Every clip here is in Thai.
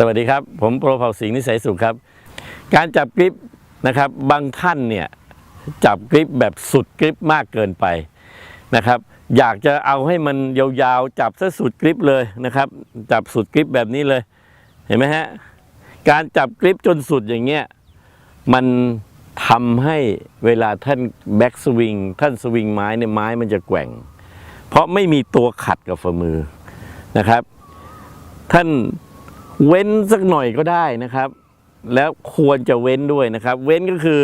สวัสดีครับ ผมโปรเผ่าสิงห์นิสัยสุขครับ การจับกริปนะครับบางท่านเนี่ยจับกริปแบบสุดกริปมากเกินไปนะครับ อยากจะเอาให้มันยาวๆ จับซะสุดกริปเลยนะครับ จับสุดกริปแบบนี้เลยเห็นไหมฮะการจับกริปจนสุดอย่างเงี้ยมันทำให้เวลาท่านแบ็กสวิงท่านสวิงไม้เนี่ยไม้มันจะแกว่ง เพราะไม่มีตัวขัดกับฝ่ามือนะครับ ท่าน เว้นสักหน่อยก็ได้นะครับ แล้วควรจะเว้นด้วยนะครับ เว้นก็คือ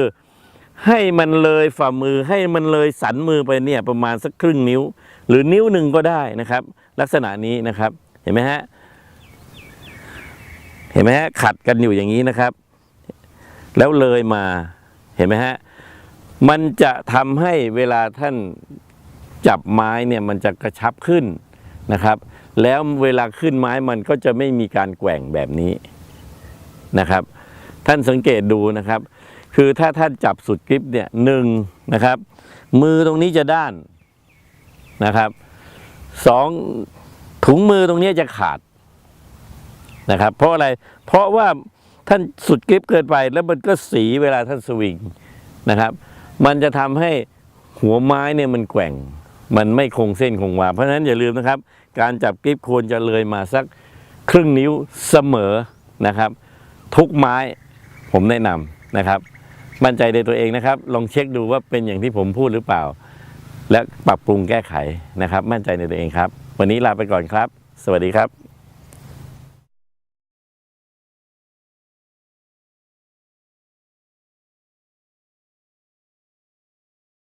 ให้มันเลยฝ่ามือให้มันเลยสันมือไปเนี่ยประมาณสักครึ่งนิ้ว หรือนิ้วหนึ่งก็ได้นะครับ ลักษณะนี้นะครับเห็นไหมฮะเห็นไหมฮะขัดกันอยู่อย่างนี้นะครับ แล้วเลยมาเห็นไหมฮะมันจะทำให้เวลาท่านจับไม้เนี่ยมันจะกระชับขึ้น นะครับ แล้วเวลาขึ้นไม้มันก็จะไม่มีการแกว่งแบบนี้นะครับ ท่านสังเกตดูนะครับ คือถ้าท่านจับสุดกริปเนี่ยหนึ่งนะครับ มือตรงนี้จะด้านนะครับสองถุงมือตรงนี้จะขาดนะครับ เพราะอะไรเพราะว่าท่านสุดกริปเกินไป แล้วมันก็สีเวลาท่านสวิงนะครับ มันจะทำให้หัวไม้เนี่ยมันแกว่ง มันไม่คงเส้นคงวา เพราะฉะนั้นอย่าลืมนะครับ การจับกริบควรจะเลยมาสักครึ่งนิ้วเสมอนะครับ ทุกไม้ผมแนะนำนะครับ มั่นใจในตัวเองนะครับ ลองเช็คดูว่าเป็นอย่างที่ผมพูดหรือเปล่า และปรับปรุงแก้ไขนะครับ มั่นใจในตัวเองครับ วันนี้ลาไปก่อนครับ สวัสดีครับ